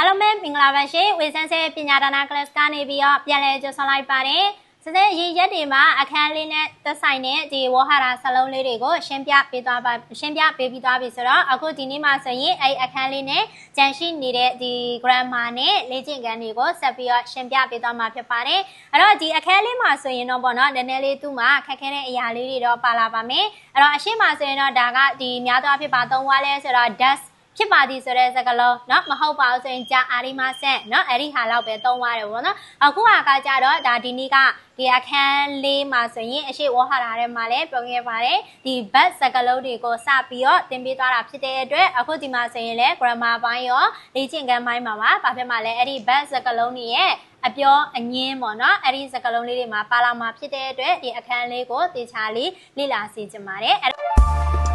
အားလုံးပဲမင်္ဂလာပါရှင်ဝေဆန်းဆဲပညာဒါန class ကနေပြီးတော့ပြန်လည်ကြိုဆိုလိုက်ပါတယ်စစရေရက်တွေမှာအခန်းလေးနဲ့သက်ဆိုင်တဲ့ဒီဝဟရာစလုံးလေးတွေကိုရှင်းပြပေးသွားပါရှင်းပြပေးပြီးသွားပြီဆိုတော့အခုဒီနေ့မှာဆိုရင်အဲ့အခန်းလေးနဲ့ကြန့်ရှိနေတဲ့ဒီ grammar နဲ့လေ့ကျင့်ခန်းတွေကိုဆက်ပြီးတော့ရှင်းပြပေးသွားမှာဖြစ်ပါတယ်အဲ့တော့ဒီအခန်းလေးမှာဆိုရင်တော့ပေါ့နော်နည်းနည်းလေးသူ့မှာခက်ခဲတဲ့အရာလေးတွေတော့ပါလာပါမယ်အဲ့တော့အရှိမဆိုရင်တော့ဒါကဒီများသောအားဖြင့်ပါသုံးွားလဲဆိုတော့ does ဖြစ်ပါသည်ဆိုတဲ့စကားလုံးเนาะမဟုတ်ပါဘူးဆိုရင်ကြာအာရီမဆက်เนาะအဲ့ဒီဟာလောက်ပဲသုံးရတယ်ပေါ့နော်အခုဟာကကြတော့ဒါဒီနေ့ကဒီအခန်းလေးမှာဆိုရင်အရှိဝဟာရာထဲမှာလည်းပြောခဲ့ပါတယ်ဒီဘတ်စကားလုံးတွေကိုစပြီးတော့သင်ပေးသွားတာဖြစ်တဲ့အတွက်အခုဒီမှာဆိုရင်လည်း grammar ဘိုင်းရောလေ့ကျင့်ခန်းဘိုင်းမှာပါဘာဖြစ်မှလဲအဲ့ဒီဘတ်စကားလုံးတွေရဲ့အပြောအငင်းပေါ့နော်အဲ့ဒီစကားလုံးလေးတွေမှာပါလာမှာဖြစ်တဲ့အတွက်ဒီအခန်းလေးကိုတေချာလေးလေ့လာစီချင်ပါတယ်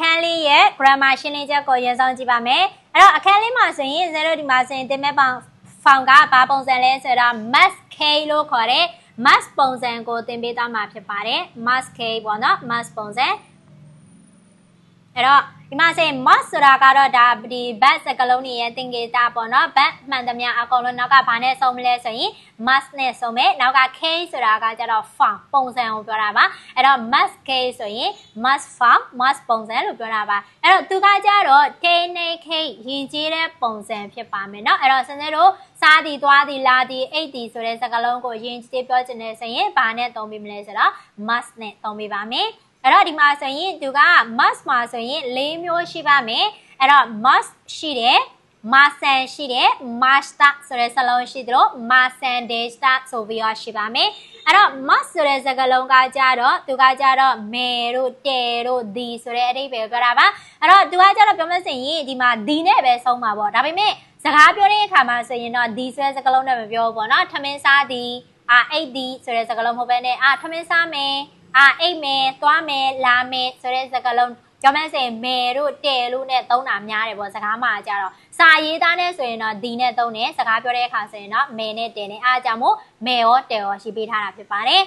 အခန်းလေးရဲ့ grammar ရှင်းလင်းချက်ကိုရင်ဆောင်ကြည့်ပါမယ်အဲ့တော့အခန်းလေးမှာဆိုရင်0ဒီမှာဆိုရင်တင်မဲ့ပေါင်ဖောင်ကဘာပုံစံလဲဆိုတော့ must k လို့ခေါ်တဲ့ must ပုံစံကိုသင်ပေးသွားမှာဖြစ်ပါတယ် must k ပေါ့နော် must ပုံစံ အဲ့တော့ဒီမှာဆိုရင် must ဆိုတာကတော့ဒါဒီ bat စကလုံးတွေရဲ့သင်္ကေတပေါ့နော် bat မှန်သမျှအကုန်လုံးနောက်ကဘာနဲ့စုံမလဲဆိုရင် must နဲ့စုံမယ်နောက်က k ဆိုတာကကျတော့ found ပုံစံကိုပြောတာပါအဲ့တော့ must k ဆိုရင် must found must ပုံစံလို့ပြောတာပါအဲ့တော့သူကကျတော့ k နဲ့ k ယဉ်ကျေးတဲ့ပုံစံဖြစ်ပါမယ်เนาะအဲ့တော့စစတို့စားသည်သွားသည်လာသည်အိတ်သည်ဆိုတဲ့စကားလုံးကိုယဉ်ကျေးပြောချင်တယ်ဆိုရင်ဘာနဲ့သုံးပေးမလဲဆိုတော့ must နဲ့သုံးပေးပါမယ် အဲ့တော့ဒီမှာဆိုရင်သူက must မှာဆိုရင်၄မျိုးရှိပါမယ်အဲ့တော့ must ရှိတယ် masan ရှိတယ် master ဆိုတဲ့စလုံးရှိသလို masan desta ဆိုပြီးတော့ရှိပါမယ်အဲ့တော့ must ဆိုတဲ့စကားလုံးကကြတော့သူကကြတော့ me တို့တဲတို့ the ဆိုတဲ့အဓိပ္ပာယ်ပြောတာပါအဲ့တော့သူကကြတော့ပြောမစင်ရင်ဒီမှာ the နဲ့ပဲဆုံးပါပေါ့ဒါပေမဲ့စကားပြောတဲ့အခါမှာဆိုရင်တော့ the ဆိုတဲ့စကားလုံးနဲ့မပြောဘူးပေါ့နော်ထမင်းစားသည်အာအိတ်သည်ဆိုတဲ့စကားလုံးမဟုတ်ဘဲနဲ့အာထမင်းစားမယ် အာအိတ်မယ်သွားမယ်လာမယ်ဆိုတဲ့စကားလုံးကျော်မန်းစင်မေတို့တဲလို့နဲ့သုံးတာများတယ်ပေါ့စကားမှာကြတော့စာရေးသားနဲ့ဆိုရင်တော့ဒီနဲ့သုံးတယ်စကားပြောတဲ့အခါဆိုရင်တော့မေနဲ့တဲနဲ့အားကြောင့်မို့မေရောတဲရောရှိပေးထားတာဖြစ်ပါတယ်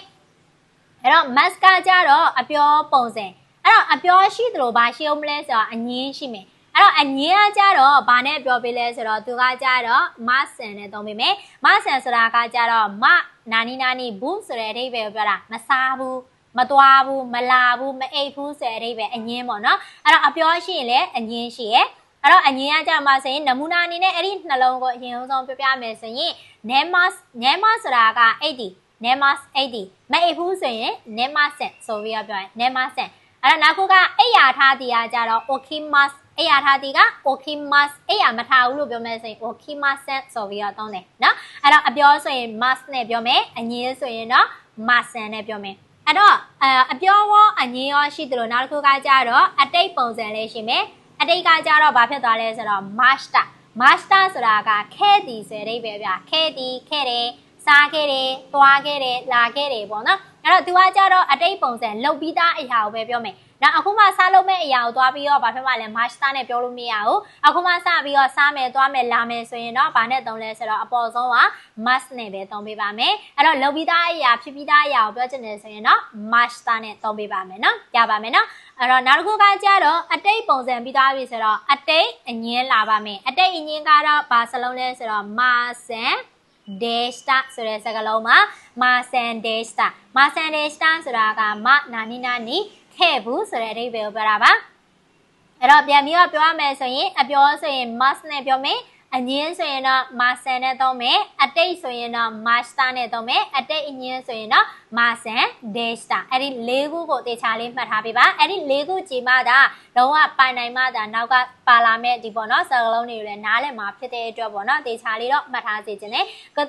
အဲ့တော့ mask ကကြတော့အပြောပုံစံအဲ့တော့အပြောရှိသလိုဘာရှိအောင်မလဲဆိုတော့အငင်းရှိမယ်အဲ့တော့အငင်းကကြတော့ဘာနဲ့ပြောပေးလဲဆိုတော့သူကကြတော့မဆန်နဲ့သုံးပေးမယ်မဆန်ဆိုတာကကြတော့မနာနီနာနီဘူးဆိုတဲ့အဓိပ္ပာယ်ကိုပြောတာမစားဘူး မသွားဘူးမလာဘူးမအိပ်ဘူးဆိုတဲ့အဓိပ္ပာယ်အငင်းပေါ့နော်အဲ့တော့အပြောရှိရင်လည်းအငင်းရှိရဲ့အဲ့တော့အငင်းကကြမှာဆိုရင်နမူနာအနေနဲ့အဲ့ဒီနှလုံးကိုအရင်ဆုံးပြပြမယ်ဆိုရင် nemas nemas ဆိုတာက80 nemas 80မအိပ်ဘူးဆိုရင် nemasen ဆိုပြီးတော့ပြောရင် nemasen အဲ့တော့နောက်ခုကအိယာထားတီးကကြတော့ okimas အိယာထားတီးက okimas အိယာမထားဘူးလို့ပြောမယ်ဆိုရင် okimasen ဆိုပြီးတော့သုံးတယ်နော်အဲ့တော့အပြောဆိုရင် mas နဲ့ပြောမယ်အငင်းဆိုရင်တော့ masen နဲ့ပြောမယ် အဲ့တော့အအပြောရောအငင်းရောရှိတယ်လို့နောက်တစ်ခုကကြတော့အတိတ်ပုံစံလေးရှိမယ်အတိတ်ကကြတော့ဘာဖြစ်သွားလဲဆိုတော့ master master ဆိုတာကခဲသည်ဆိုတဲ့အိဗယ်ဗျခဲသည်ခဲတယ်စားခဲ့တယ်သွားခဲ့တယ်လာခဲ့တယ်ပေါ့နော် အဲ့တော့သူကကြတော့အတိတ်ပုံစံလုတ်ပြီးသားအရာကိုပဲပြောမယ်နောက်အခုမှစားလုပ်မဲ့အရာကိုသွားပြီးတော့ဘာဖြစ်မှလဲ master နဲ့ပြောလို့မရဘူးအခုမှစပြီးတော့စားမယ်သွားမယ်လာမယ်ဆိုရင်တော့ဘာနဲ့သုံးလဲဆိုတော့အပေါ်ဆုံးက must နဲ့ပဲသုံးပေးပါမယ်အဲ့တော့လုတ်ပြီးသားအရာဖြစ်ပြီးသားအရာကိုပြောချင်တယ်ဆိုရင်တော့ master နဲ့သုံးပေးပါမယ်နော်ရပါမယ်နော်အဲ့တော့နောက်တစ်ခုကကြတော့အတိတ်ပုံစံပြီးသားပြီဆိုတော့အတိတ်အငင်းလာပါမယ်အတိတ်အငင်းကတော့ဘာစလုံးလဲဆိုတော့ masan desta ဆိုတဲ့စကားလုံးမှာ masan desta masan desta ဆိုတာကမနာနီနာနီခဲ့ဘူးဆိုတဲ့အဓိပ္ပာယ်ကိုပြောတာပါအဲ့တော့ပြန်ပြီးတော့ပြောရမယ်ဆိုရင်အပြောဆိုရင် must နဲ့ပြောမယ် အငင်းဆိုရင်တော့ masan နဲ့သုံးမယ်အတိတ်ဆိုရင်တော့ master နဲ့သုံးမယ်အတိတ်အငင်းဆိုရင်တော့ masan desta အဲ့ဒီ၄ခုကိုတေချာလေးမှတ်ထားပေးပါအဲ့ဒီ၄ခုကြည်မှသာလုံးဝပိုင်နိုင်မှသာနောက်ကပါလာမဲ့ဒီပေါ့နော်စကားလုံးတွေကိုလည်းနားလည်မှာဖြစ်တဲ့အတွက်ပေါ့နော်တေချာလေးတော့မှတ်ထားစေချင်တယ်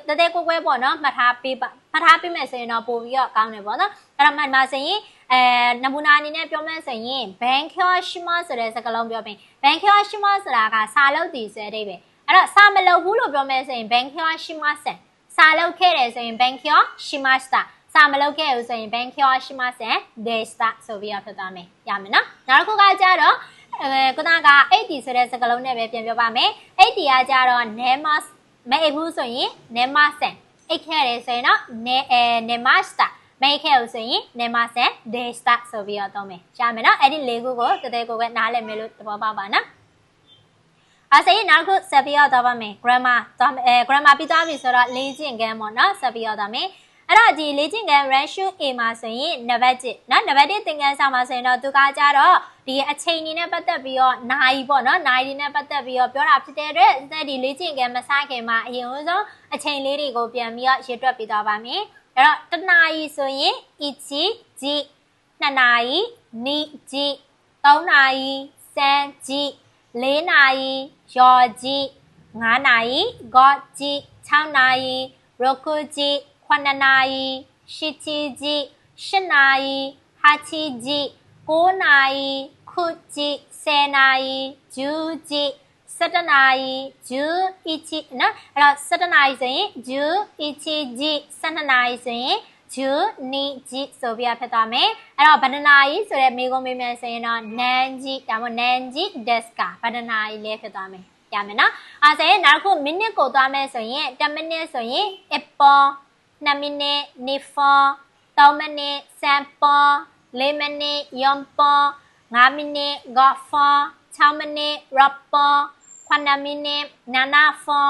တတဲကိုကွဲပေါ့နော်မှတ်ထားပေးပါမှတ်ထားပေးမယ်ဆိုရင်တော့ပို့ပြီးတော့ကောင်းတယ်ပေါ့နော်အဲ့တော့မှတ်မှာဆိုရင်အဲနမူနာအနေနဲ့ပြောမယ်ဆိုရင် bankyo shima ဆိုတဲ့စကားလုံးပြောပြီး bankyo shima ဆိုတာကစာလုပ်တည်ဆိုတဲ့အဓိပ္ပာယ် အဲ့တော့စာမလုပ်ဘူးလို့ပြောမယ်ဆိုရင် bankyo shimasen စာလုပ်ခဲ့တယ်ဆိုရင် bankyo shimashita စာမလုပ်ခဲ့ဘူးဆိုရင် bankyo shimasen desta ဆိုပြီးတော့ဖြစ်သွားမယ်ရမယ်နော်နောက်တစ်ခုကကြတော့အဲခုနက 80ဆိုတဲ့စကားလုံးနဲ့ပဲပြန်ပြောပါမယ်80ကကြတော့ nemas မအိပ်ဘူးဆိုရင်နေမဆန်အိတ်ခဲ့တယ်ဆိုရင်တော့နေအဲနေမစတာမိတ်ခဲ့လို့ဆိုရင်နေမဆန်ဒေစတာဆိုပြီးတော့သုံးမယ်ရှားမယ်နော်အဲ့ဒီလေးခုကိုတသေးကိုပဲနားလည်မယ်လို့သဘောပေါက်ပါနော် အစရင်နောက်ခုဆက်ပြီးတော့သွားပါမယ် grammar သွားအဲ grammar ပြီးသွားပြီဆိုတော့လေ့ကျင့်ခန်းပေါ့နော်ဆက်ပြီးတော့သွားမယ်အဲ့တော့ဒီလေ့ကျင့်ခန်း ratio A မှာဆိုရင်နံပါတ်1နော်နံပါတ်1သင်ခန်းစာမှာဆိုရင်တော့သူကကြတော့ဒီအချိန်ကြီးနဲ့ပတ်သက်ပြီးတော့နိုင်ပေါ့နော်နိုင်ဒီနဲ့ပတ်သက်ပြီးတော့ပြောတာဖြစ်တဲ့အတွက်ဒီလေ့ကျင့်ခန်းမစခင်မှာအရင်ဆုံးအချိန်လေးတွေကိုပြန်ပြီးတော့ရေးတွက်ပြီးသွားပါမယ်အဲ့တော့တနာရီဆိုရင်1ကြီး2နာရီ2ကြီး3နာရီ3ကြီး 4နာရီရော်ကြီး5နာရီဂေါ်ကြီး6နာရီရိုခုကြီး9နာရီရှစ်ချီကြီး8နာရီဟာချီကြီး9နာရီခုကြီး10နာရီဂျူးကြီး7နာရီဂျူးအီချီနော်အဲ့တော့7နာရီဆိုရင်ဂျူးအီချီကြီး12နာရီဆိုရင် ဂျူနီဂျီဆိုပြီးဖြစ်သွားမယ်အဲ့တော့ဗဒနာကြီးဆိုတဲ့မိကုံးမေးမယ်ဆိုရင်တော့နန်ဂျီဒါမှမဟုတ်နန်ဂျီဒက်စကာဗဒနာကြီးလေးဖြစ်သွားမယ်ရမယ်နော်အဲ့ဆိုရင်နောက်တစ်ခုမိနစ်ကိုသွားမယ်ဆိုရင်10မိနစ်ဆိုရင်အပေါ်2မိနစ်နေဖော3မိနစ်3ပေါ်4မိနစ်4ပေါ်5မိနစ်5ဖော6မိနစ်6ပေါ်9မိနစ်9ဖော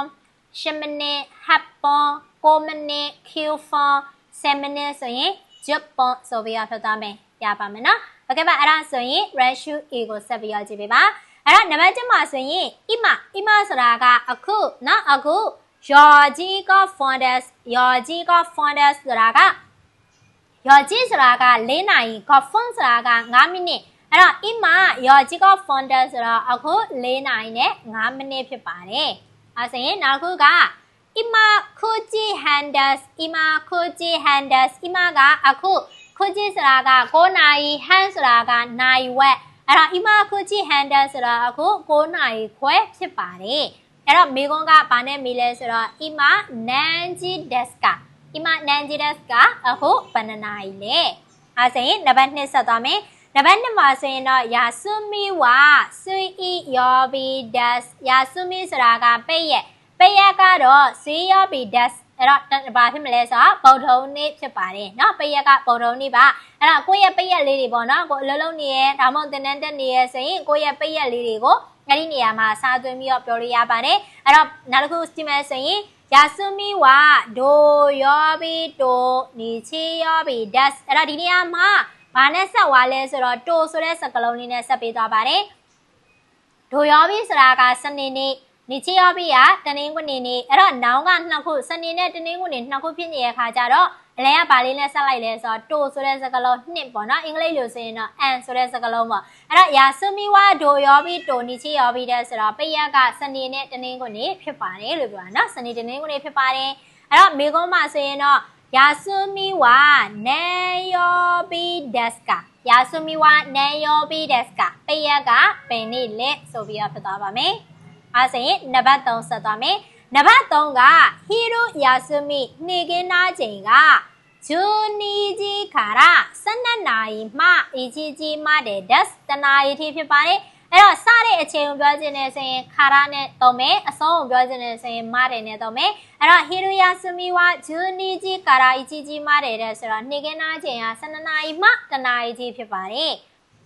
10မိနစ်8ပေါ်9မိနစ်9ဖော 10 minutes ဆိုရင် job bon ဆိုပြီးတော့ဖြတ်သွားမယ်ရပါမယ်နော်ဟုတ်ကဲ့ပါအဲ့ဒါဆိုရင် ratio a ကိုဆက်ပြီးတော့ကြည့်ပေးပါအဲ့တော့နံပါတ်1မှာဆိုရင် ima ima ဆိုတာကအခုနော်အခု Georgi got founders Georgi got founders ဆိုတာက Georgi ဆိုတာက6နာရီ got fund ဆိုတာက9မိနစ်အဲ့တော့ ima Georgi got founders ဆိုတော့အခု6နာရီနဲ့9မိနစ်ဖြစ်ပါတယ်အဲ့ဆိုရင်နောက်တစ်ခုက ima kuji handles ima kuji handles ima ကအခု kuji ဆိုတာက9နာရီ hand ဆိုတာကနိုင်ဝက်အဲ့တော့ ima kuji handles ဆိုတာအခု9နာရီခွဲဖြစ်ပါတယ်အဲ့တော့မိကွန်းကဘာနဲ့မိလဲဆိုတော့ ima nanji deska ima nanji deska အခုဘယ်နှနာရီလဲအဲ့ဆိုရင်နံပါတ်2ဆက်သွားမယ်နံပါတ်2မှာဆိုရင်တော့ yasumi wa sui yobi des yasumi ဆိုတာကပိတ်ရက် ပိတ်ရက်ကတော့ဈေးရောပြီး des အဲ့တော့ဘာဖြစ်မလဲဆိုတော့ပုံထုံနေ့ဖြစ်ပါတယ်เนาะပိတ်ရက်ကပုံထုံနေ့ပါအဲ့တော့ကိုယ့်ရဲ့ပိတ်ရက်လေးတွေပေါ့နော်ကိုအလုံးလုံးနေရဲဒါမှမဟုတ်တင်တန်းတက်နေရဲဆိုရင်ကိုယ့်ရဲ့ပိတ်ရက်လေးတွေကိုအဲ့ဒီနေရာမှာစားသွင်းပြီးတော့ပြောလို့ရပါတယ်အဲ့တော့နောက်တစ်ခုစတီမဲဆိုရင်ယာဆုမီဝါဒိုယောဘီတိုနီချီယောဘီဒက်အဲ့တော့ဒီနေရာမှာဘာနဲ့ဆက်သွားလဲဆိုတော့တိုဆိုတဲ့စကားလုံးလေးနဲ့ဆက်ပေးသွားပါတယ်ဒိုယောဘီဆိုတာကစနေနေ့ နေချီယောဘီကတနင်္ဂနွေနေ့အဲ့တော့နောင်ကနှစ်ခုစနေနဲ့တနင်္ဂနွေနှစ်ခုဖြစ်နေတဲ့ခါကျတော့အလဲကဘာလေးနဲ့ဆက်လိုက်လဲဆိုတော့တိုဆိုတဲ့စကားလုံးနှစ်ပေါ့နော်အင်္ဂလိပ်လိုဆိုရင်တော့ an ဆိုတဲ့စကားလုံးပေါ့အဲ့တော့ယာဆုမီဝါဒိုယောဘီတိုနီချီယောဘီတဲ့ဆိုတော့ပိယက်ကစနေနဲ့တနင်္ဂနွေဖြစ်ပါတယ်လို့ပြောတာနော်စနေတနင်္ဂနွေဖြစ်ပါတယ်အဲ့တော့မေကွန်းမှာဆိုရင်တော့ယာဆုမီဝါနေယောဘီဒက်စကာယာဆုမီဝါနေယောဘီဒက်စကာပိယက်ကဘယ်နေ့လဲဆိုပြီးတော့ဖြစ်သွားပါမယ် အဲဆိုရင်နံပါတ်3ဆက်သွားမယ်နံပါတ်3ကဟီရိုယာဆုမီနေကင်းနာချိန်ကဂျူနီဂျီခါရ12နာရီမှအကြီးကြီးမှတဲ့ das တနာရီထိဖြစ်ပါတယ်အဲ့တော့စတဲ့အချိန်ကိုပြောခြင်းနဲ့ဆိုရင်ခါရနဲ့သုံးမယ်အဆုံးကိုပြောခြင်းနဲ့ဆိုရင်မတယ်နဲ့သုံးမယ်အဲ့တော့ဟီရိုယာဆူမီဝါဂျူနီဂျီကာရာအကြီးကြီးမတယ်တဲ့ဆိုတော့နေကင်းနာချိန်က12နာရီမှတနာရီထိဖြစ်ပါတယ်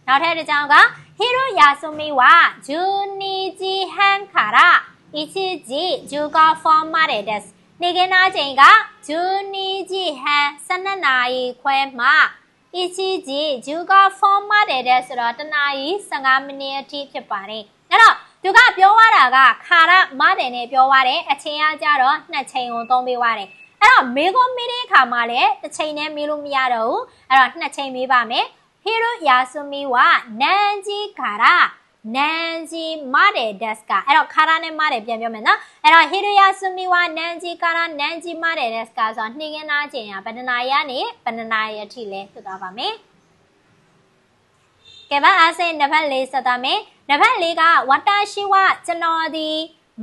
နောက်ထပ်တစ်ကြောင်းကဟီရိုယာဆူမီဝါဂျူနီဂျီဟန်ခါရာအကြီးကြီးဂျူကာဖော်မတယ်တဲ့နေကင်းနာချိန်ကဂျူနီဂျီဟန်12နာရီခွဲမှအချီကြီးဂျူကဖော်မတယ်တဲ့ဆိုတော့တနာရီ15မိနစ်အထိဖြစ်ပါတယ်အဲ့တော့သူကပြောသွားတာကခါရမတယ်နဲ့ပြောသွားတယ်အချိန်ကကြတော့နှစ်ချိန်ကိုသုံးပေးသွားတယ်အဲ့တော့မေကွန်မေးတဲ့အခါမှာလည်းတစ်ချိန်နဲ့မေးလို့မရတော့ဘူးအဲ့တော့နှစ်ချိန်မေးပါမယ် ဟီရိုယာဆူမီဝနန်ဂျီခါရနန်ဂျီမတဲ့ဒက်စကအဲ့တော့ခါရနဲ့မတဲ့ပြန်ပြောမယ်နော်အဲ့တော့ဟီရိုယာဆူမီဝနန်ဂျီခါရနန်ဂျီမတဲ့ဒက်စကဆိုတော့နှိမ့်ခင်းသားချိန်ကဘယ်နှနာရီကနေဘယ်နှနာရီအထိလဲဖြစ်သွားပါမယ်ကဲပါအားစိတ်နံပါတ်၄ဆက်သွားမယ်နံပါတ်၄ကဝတ္တရှိဝကျွန်တော်ဒီ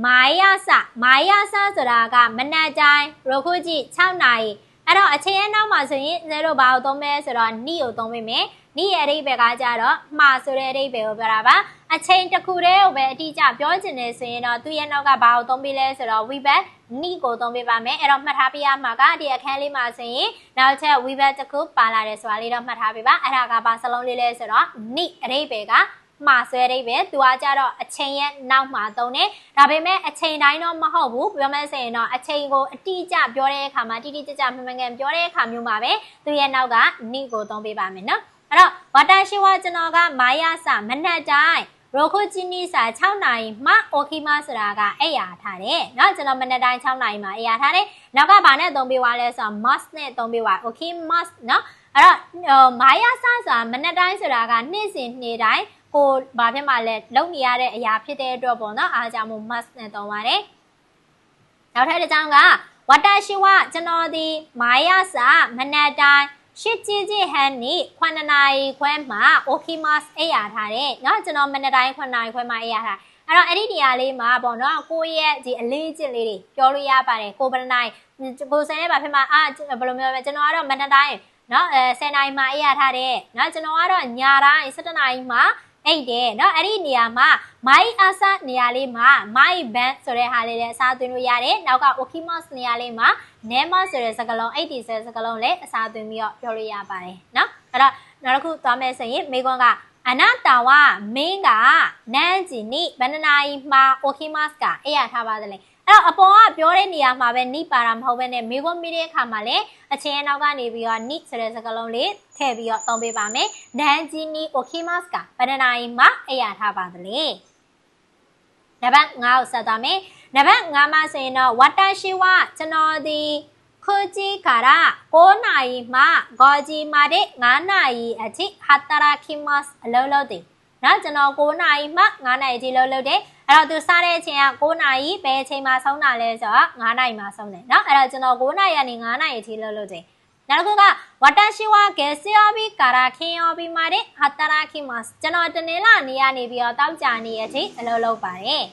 မာယာစမာယာစဆိုတာကမနက်တိုင်းရခုကြည့်6နာရီအဲ့တော့အချိန်အနောက်မှာဆိုရင်ဇဲတို့ဘာကိုသုံးမဲဆိုတော့နီကိုသုံးပေးမယ် နီရဲ့အဓိပ္ပာယ်ကကြတော့မှားဆိုတဲ့အဓိပ္ပာယ်ကိုပြောတာပါအချိန်တစ်ခုတည်းကိုပဲအတိအကျပြောချင်နေဆိုရင်တော့သူရဲ့နောက်ကဘာကိုသုံးပေးလဲဆိုတော့ we back နီကိုသုံးပေးပါမယ်အဲ့တော့မှတ်ထားပေးရမှာကဒီအခန်းလေးမှာဆိုရင်နောက်ချက် we back တစ်ခုပါလာတယ်ဆိုတာလေးတော့မှတ်ထားပေးပါအဲ့ဒါကဘာစလုံးလေးလဲဆိုတော့နီအရေးပဲကမှာဆွဲရိပ်ပဲသူကကြတော့အချိန်ရဲ့နောက်မှာသုံးတယ်ဒါပေမဲ့အချိန်တိုင်းတော့မဟုတ်ဘူးပြောမယ်ဆိုရင်တော့အချိန်ကိုအတိအကျပြောတဲ့အခါမှာတိတိကျကျမှန်မှန်ကန်ပြောတဲ့အခါမျိုးမှာပဲသူရဲ့နောက်ကနီကိုသုံးပေးပါမယ်နော် အဲ့တော့ဝါတာရှိဝကျွန်တော်ကမာယာစာမနက်တိုင်းရိုခိုဂျီနီစာ6နာရီမှအိုခီမဆိုတာကအဲ့ရထားတယ်เนาะကျွန်တော်မနက်တိုင်း6နာရီမှအဲ့ရထားတယ်နောက်ကဘာနဲ့သုံးပေးသွားလဲဆိုတော့ must နဲ့သုံးပေးသွား okay must เนาะအဲ့တော့မာယာစာဆိုတာမနက်တိုင်းဆိုတာကနေ့စဉ်နေ့တိုင်းကိုဘာဖြစ်မှလဲလုပ်နေရတဲ့အရာဖြစ်တဲ့အတွက်ပေါ့နော်အားကြောင့်မို့ must နဲ့သုံးပါတယ်နောက်ထပ်တစ်ကြောင်းကဝတ္တရှိဝကျွန်တော်ဒီမာယာစာမနက်တိုင်း ရှစ်ကြီးကြီးဟန်နီ9နာရီခွဲမှာ okay mask အိပ်ရထားတယ်เนาะကျွန်တော်မနေ့တိုင်း9နာရီခွဲမှာအိပ်ရထားအဲ့တော့အဲ့ဒီနေရာလေးမှာပေါ့နော်ကိုယ့်ရဲ့ဒီအလေးကျင့်လေးတွေပြောလို့ရပါတယ်ကိုဗနနိုင်ကိုစံနဲ့ဘာဖြစ်မှာအာဘယ်လိုမျိုးလဲကျွန်တော်ကတော့မနေ့တိုင်းနော်အဲ10နာရီမှာအိပ်ရထားတယ်နော်ကျွန်တော်ကတော့ညတိုင်း17နာရီမှာ အိတ်တယ်เนาะအဲ့ဒီနေရာမှာ my asa နေရာလေးမှာ my band ဆိုတဲ့ဟာလေးလည်းအစားသွင်းလို့ရတယ်နောက်က okimos နေရာလေးမှာ nema ဆိုတဲ့စကားလုံး80ဆိုတဲ့စကားလုံးလည်းအစားသွင်းပြီးတော့ပြောလို့ရပါတယ်เนาะအဲ့တော့နောက်တစ်ခုသွားမယ်ဆိုရင်မိကွန်းကအနာတာဝမင်းကနန်းဂျီနိဘန္ဒနာယီမှာ okimos ကအေးရထားပါတယ်လေ အဲ့တော့အပေါ်ကပြောတဲ့နေရာမှာပဲနိပါတာမဟုတ်ဘဲနဲ့မိခွန်းမိတဲ့အခါမှာလည်းအချင်းအနောက်ကနေပြီးတော့နိဆိုတဲ့စကားလုံးလေးထည့်ပြီးတော့သုံးပေးပါမယ်။နန်ဂျီနီအိုခီမတ်ကဘယ်နှနာရီမှအရာထားပါသလဲ။နံပါတ်5ကိုဆက်သွားမယ်။နံပါတ်5မှာဆိုရင်တော့ဝတ္တရှိဝကျွန်တော်ဒီခိုကြီးကာရာ9နာရီမှဂေါ်ဂျီမာတဲ့9နာရီအထိဟာတရာခီမတ်အလုံးလုံးတယ်။နော်ကျွန်တော်9နာရီမှ9နာရီထိလုံးလုံးတယ်။ အဲ့တော့သူစတဲ့အချိန်က9နာရီဘယ်အချိန်မှဆုံးတာလဲဆိုတော့9နာရီမှဆုံးတယ်เนาะအဲ့တော့ကျွန်တော်9နာရီကနေ9နာရီအထိလုပ်လို့ချိန်နောက်တစ်ခုကဝတရှိဝဂေစီယောဘီကာရာခင်ယောဘီမာတဲ့ဟာတရာခိမတ်ကျွန်တော်တနေ့လာနေရနေပြီးတော့တောက်ကြနေအချိန်အလုပ်လုပ်ပါတယ်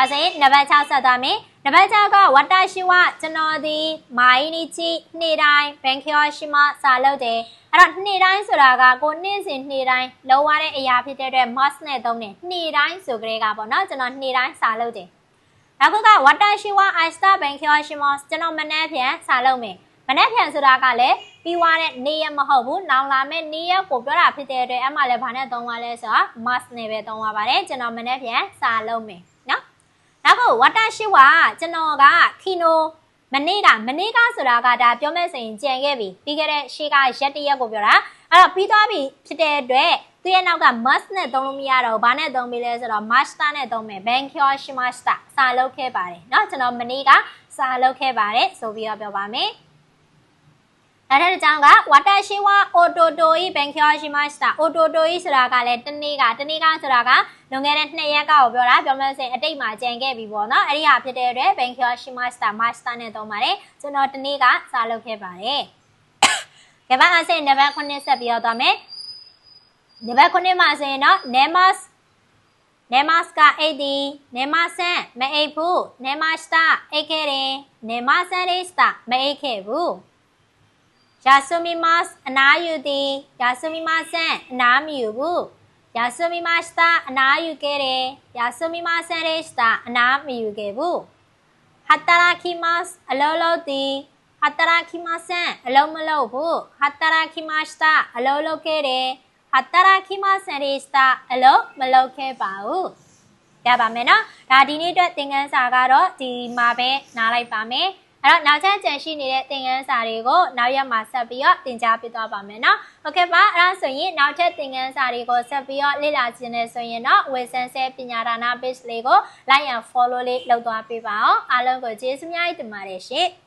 အစင်းနံပါတ်6ဆက်သွားမယ်နံပါတ်6ကဝတ္တရှိဝကျွန်တော်ဒီမိုင်းနီချီနေ့တိုင်းဘန်ကျော်ရှိမစာလုပ်တယ် အဲ့တော့နေ့တိုင်းဆိုတာကကိုနေ့စဉ်နေ့တိုင်းလုံးဝတဲ့အရာဖြစ်တဲ့အတွက် must နဲ့သုံးတယ်နေ့တိုင်းဆိုကြတဲ့ကပေါ့နော်ကျွန်တော်နေ့တိုင်းစာလုပ်တယ်အခုကဝတ္တရှိဝ I start ဘန်ကျော်ရှိမကျွန်တော်မနေ့ပြန်စာလုပ်မယ်မနေ့ပြန်ဆိုတာကလည်းပြီးွားတဲ့နေ့ရက်မဟုတ်ဘူး။နောင်လာမဲ့နေ့ရက်ကိုပြောတာဖြစ်တဲ့အတွက်အမှလည်းဘာနဲ့သုံးပါလဲဆိုတော့ must နဲ့ပဲသုံးပါပါတယ်။ကျွန်တော်မနေ့ပြန်စာလုပ်မယ်နော်။နောက်ကဝတ္တရှိဝကျွန်တော်ကခီနို မနေ့ကမနေ့ကဆိုတာကဒါပြောမဲ့ဆိုရင်ကြံခဲ့ပြီပြီးခဲ့တဲ့ရှေ့ကရက်တရက်ကိုပြောတာအဲ့တော့ပြီးသွားပြီဖြစ်တဲ့အတွက်သူရဲ့နောက်က must နဲ့သုံးလို့မရတော့ဘာနဲ့သုံးပြီလဲဆိုတော့ master နဲ့သုံးမယ် bankyo shimashita စာလုပ်ခဲ့ပါတယ်เนาะကျွန်တော်မနေ့ကစာလုပ်ခဲ့ပါတယ်ဆိုပြီးတော့ပြောပါမယ် အဲ့ဒါကြောင့်ကဝတာရှိဝအိုတိုတိုဤဘန်ကျော်ရှိမစတာအိုတိုတိုဤဆိုတာကလည်းတနေ့ကတနေ့ကဆိုတာကလွန်ခဲ့တဲ့2ရက်ကကိုပြောတာပြောမယ်ဆိုရင်အတိတ်မှာကြံခဲ့ပြီပေါ့နော်အဲ့ဒီဟာဖြစ်တဲ့အတွက်ဘန်ကျော်ရှိမစတာမစတာနဲ့သုံးပါတယ်ကျွန်တော်တနေ့ကစာလုပ်ခဲ့ပါတယ်ကဘာအစင်နံပါတ်9ဆက်ပြီးတော့သွားမယ်နံပါတ်9မှာဆိုရင်တော့ nemas nemas ကအိတ်ဒီ nemas မအိတ်ဘူး nemas အိတ်ခဲ့တယ် nemas ရိစတာမအိတ်ခဲ့ဘူး ယာဆုမီမတ်အနာယူသည်ယာဆုမီမတ်ဆန်အနာမယူဘူးယာဆုမီမတ်စတာအနာယူခဲ့တယ်ယာဆုမီမတ်ဆန်ရေစတာအနာမယူခဲ့ဘူးဟတရာခိမတ်အလောလောသည်ဟတရာခိမတ်ဆန်အလုံးမလုံးဘူးဟတရာခိမတ်စတာအလောလောခဲ့တယ်ဟတရာခိမတ်ဆန်ရေစတာအလုံးမလုံးခဲ့ပါဘူးရပါမယ်နော်ဒါဒီနေ့အတွက်သင်ခန်းစာကတော့ဒီမှာပဲနားလိုက်ပါမယ် အဲ့တော့နောက်ချက်ကြံရှိနေတဲ့သင်ခန်းစာတွေကိုနောက်ရက်မှာဆက်ပြီးတော့သင်ကြားပေးသွားပါမယ်နော်။ Okay ပါအဲ့ဒါဆိုရင်နောက်ထပ်သင်ခန်းစာတွေကိုဆက်ပြီးတော့လေ့လာခြင်းနဲ့ဆိုရင်တော့ဝေဆန်းဆဲပညာဒါန page လေးကို like and follow လေးလုပ်သွားပေးပါအောင်။အားလုံးကိုကျေးဇူးများတင်ပါတယ်ရှင်။